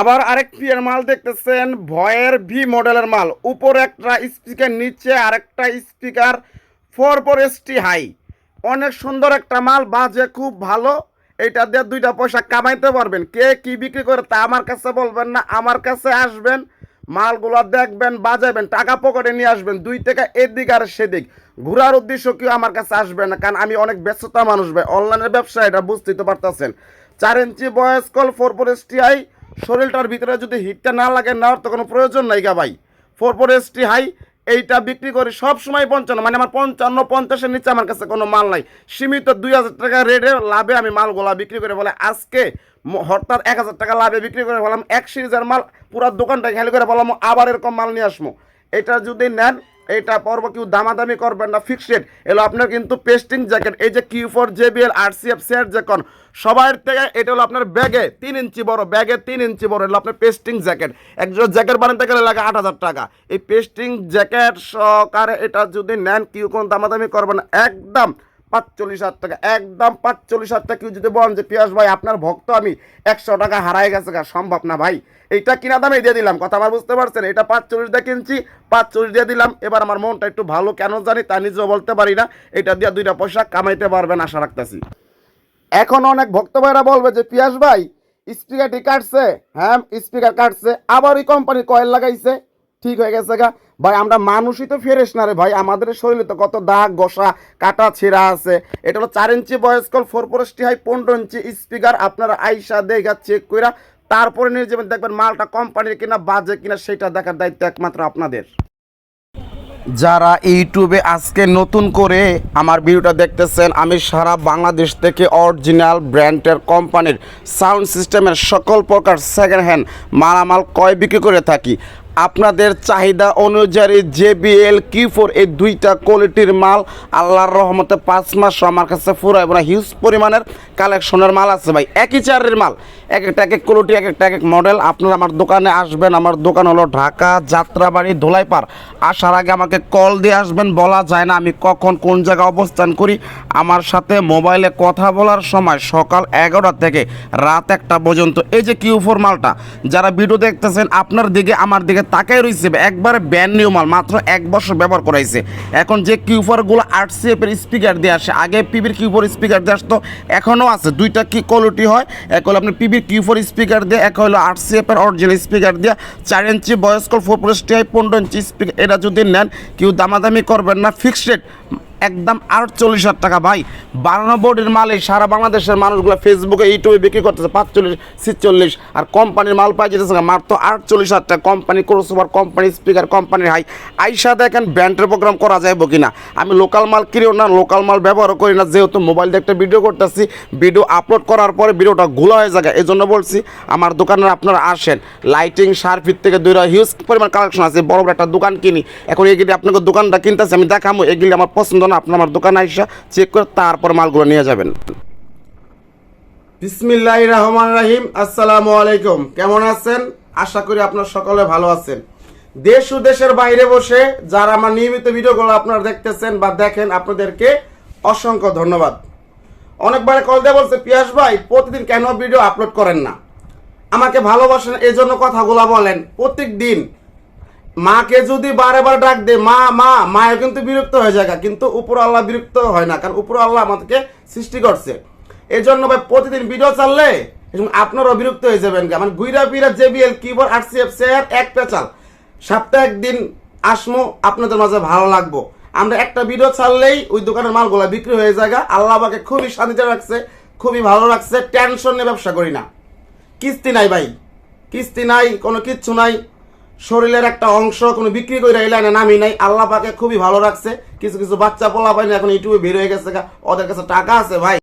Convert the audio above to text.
আবার আরেকটি এর মাল দেখতেছেন, ভয়ের ভি মডেলের মাল। উপরে একটা স্পিকার নিচে আরেকটা speaker four four ST high অনেক সুন্দর একটা মাল, বাজে খুব ভালো। এটা দিয়ে দুইটা পয়সা কামাইতে পারবেন। কে কি বিক্রি করে তা আমার কাছে বলবেন না, আমার কাছে আসবেন। মালগুলো দেখবেন, বাজাবেন, টাকা পকেটে নিয়ে আসবেন। দুই থেকে এদিক আর সেদিক। ঘোরার উদ্দেশ্য কেউ আমার কাছে আসবে না, কারণ আমি অনেক ব্যস্ততা মানুষ ভাই। অনলাইনের ব্যবসা এটা বুঝতেই তো পারতেছেন। চার ইঞ্চি বয়স call four four ST high শরীরটার ভিতরে যদি হিটটা না লাগে নেওয়ার তো কোনো প্রয়োজন নাই গা ভাই। ফোর ফোর এসটি হাই এইটা বিক্রি করি সব সময় পঞ্চান্ন মানে আমার পঞ্চান্ন, পঞ্চাশের নিচে আমার কাছে কোনো মাল নাই। সীমিত দুই হাজার টাকা রেটে লাভে আমি মালগুলা বিক্রি করে বলে আজকে হঠাৎ এক হাজার টাকা লাভে বিক্রি করে বললাম, এক সিরিজের মাল পুরো দোকানটা খালি করে বললাম, আবার এরকম মাল নিয়ে আসব এটা যদি নেন এটা পর্ব কেউ দামাদামি করবেন না ফিক্সড এলো আপনার কিন্তু পেস্টিং জ্যাকেট এই যে কিউ ফোর জেবিএল আর সি এফ সেট জ্যাকন সবার থেকে এটা হলো আপনার ব্যাগে তিন ইঞ্চি বড়, ব্যাগে তিন ইঞ্চি বড় হলো আপনার পেস্টিং জ্যাকেট একজন জ্যাকেট বানাতে গেলে লাগে আট হাজার টাকা। এই পেস্টিং জ্যাকেট সহকারে এটা যদি নেন, কেউ কোনো দামাদামি করবেন একদম পাঁচচল্লিশ হাজার টাকা একদম পাঁচচল্লিশ হাজার টাকা কেউ যদি বলেন যে পিয়াস ভাই আপনার ভক্ত আমি একশো টাকা হারাই গেছে গা, সম্ভব না ভাই। এইটা কিনা দামে দিয়ে দিলাম কথা আমার বুঝতে পারছেন? এটা পাঁচচল্লিশ দিয়ে কিনছি পাঁচচল্লিশ দিয়ে দিলাম। এবার আমার মনটা একটু ভালো কেন জানি তা নিজেও বলতে পারি না। এটা দিয়ে দুইটা পয়সা কামাইতে পারবেন আশা রাখতেছি। এখন অনেক ভক্ত ভাইরা বলবে যে পিয়াস ভাই স্পিকারটি কাটছে হ্যাঁ স্পিকার কাটছে আবার ওই কোম্পানির কয়েল লাগাইছে ঠিক হয়ে গেছে গা। ভাই, আমরা মানুষই তো ফেরেস না রে ভাই। আমাদের শরীরে তো কত দাগ গোসা কাটা, ছেঁড়া আছে। এটা হলো চার ইঞ্চি বয়স্কল ফোর ফোরসটি হাই পনেরো ইঞ্চি স্পিকার আপনারা আইসা দেখা চেক কইরা তারপরে নিয়ে যাবেন। দেখবেন মালটা কোম্পানির কিনা বাজে কিনা, সেটা দেখার দায়িত্ব একমাত্র আপনাদের। যারা ইউটিউবে আজকে নতুন করে আমার ভিডিওটা দেখতেছেন, আমি সারা বাংলাদেশ থেকে অরিজিনাল ব্র্যান্ডের কোম্পানির সাউন্ড সিস্টেমের সকল প্রকার সেকেন্ড হ্যান্ড মালামাল ক্রয় বিক্রি করে থাকি। আপনাদের চাহিদা অনুযায়ী জেবিএল কি ফোর এই দুইটা কোয়ালিটির মাল আল্লাহর রহমতে পাঁচ মাস আমার কাছে পুরো এবং হিউজ পরিমাণের কালেকশনের মাল আছে ভাই। একই চারের মাল, এক একটা এক এক কোয়ালিটি এক একটা এক এক মডেল আপনারা আমার দোকানে আসবেন, আমার দোকান হলো ঢাকা, যাত্রাবাড়ি, ধোলাইপাড়। আসার আগে আমাকে কল দিয়ে আসবেন, বলা যায় না আমি কখন কোন জায়গায় অবস্থান করি। আমার সাথে মোবাইলে কথা বলার সময় সকাল এগারোটা থেকে রাত একটা পর্যন্ত। এই যে কিউ ফোর মালটা, যারা ভিডিও দেখতেছেন, আপনার দিকে, আমার দিকে তাকাই রয়েছে, একবার ব্যান নিউমাল মাত্র এক বছর ব্যবহার করাইছে এখন যে কিউফারগুলো আট সিএফের স্পিকার দিয়ে আসে, আগে পিবির কিউফোর স্পিকার দিয়ে আসতো, এখনও আছে। দুইটা কি কোয়ালিটি হয়? এক হলো আপনি পিবির কিউফোর স্পিকার দিয়ে, এক হলো আট সিএফের অরিজিনাল স্পিকার দিয়ে। চার ইঞ্চি বয়স্ক ফোর প্রেসটি পনেরো ইঞ্চি স্পিকার এটা যদি নেন, কেউ দামাদামি করবেন না ফিক্সড রেট একদম আটচল্লিশ হাজার টাকা, ভাই। বানানো বোর্ডের মাল এই সারা বাংলাদেশের মানুষগুলো ফেসবুকে ইউটিউবে বিক্রি করতেছে পাঁচচল্লিশ, ছিচল্লিশ। আর কোম্পানির মাল পাই যেতেছে মাত্র আটচল্লিশ হাজার টাকা। কোম্পানি ক্রোসোভার কোম্পানি স্পিকার কোম্পানির হাই আইসা দেখেন, ব্যান্ডের প্রোগ্রাম করা যাইব কিনা। আমি লোকাল মাল কিনিও না লোকাল মাল ব্যবহারও করি না। যেহেতু মোবাইল দিয়ে একটা ভিডিও করতেছি ভিডিও আপলোড করার পরে ভিডিওটা গুলো হয়ে যায় এই জন্য বলছি, আমার দোকানে আপনারা আসেন। লাইটিং সার্ফিট থেকে দুইটা হিউজ পরিমাণ কালেকশন আছে। বড় বড় একটা দোকান কিনি। এখন এগুলি আপনাকে দোকানটা কিনতেছি, আমি দেখামো। এগুলি আমার পছন্দ না। আপনি আমার দোকানে আইসা চেক করে তারপর মালগুলো নিয়ে যাবেন। বিসমিল্লাহ রহমান রাহিম, আসসালামু আলাইকুম। কেমন আছেন? আশা করি আপনার সকলে ভালো আছেন। দেশ ও দেশের বাইরে বসে যারা আমার নিয়মিত ভিডিওগুলো আপনারা দেখতেছেন বা দেখেন, আপনাদেরকে অসংখ্য ধন্যবাদ। অনেকবার কল দিয়ে বলছে, পিয়াস ভাই, প্রতিদিন কেন ভিডিও আপলোড করেন না? আমাকে ভালোবাসেন এই জন্য কথাগুলো বলেন। প্রত্যেক দিন মাকে যদি বারে বারে ডাক দে মা মা, মায়ের কিন্তু বিরক্ত হয়ে যায় কিন্তু উপর আল্লাহ বিরক্ত হয় না, কারণ উপর আল্লাহ আমাদেরকে সৃষ্টি করছে। এই জন্য ভাই, প্রতিদিন ভিডিও চাললে এবং আপনারাও বিরক্ত হয়ে যাবেন মানে গুইরা পিরা জেবিএল, কিবোর্ড আর সিএফ শেয়ার এক পেঁচাল। সপ্তাহে একদিন আসমো, আপনাদের মাঝে ভালো লাগবো। আমরা একটা ভিডিও ছাড়লেই ওই দোকানের মালগুলা বিক্রি হয়ে যায় আল্লাহ আমাকে খুবই শান্তিতে রাখছে, খুবই ভালো রাখছে, টেনশন নিয়ে ব্যবসা করি না। কিস্তি নাই ভাই। কিস্তি নাই, কোনো কিচ্ছু নাই। শরীরের একটা অংশ কোনো বিক্রি করে এই লাইনে নামি নাই। আল্লাহ পাকে খুবই ভালো রাখছে। কিছু কিছু বাচ্চা পোলা পাইনি এখন ইউটিউবে বের হয়ে গেছে ওদের কাছে টাকা আছে ভাই।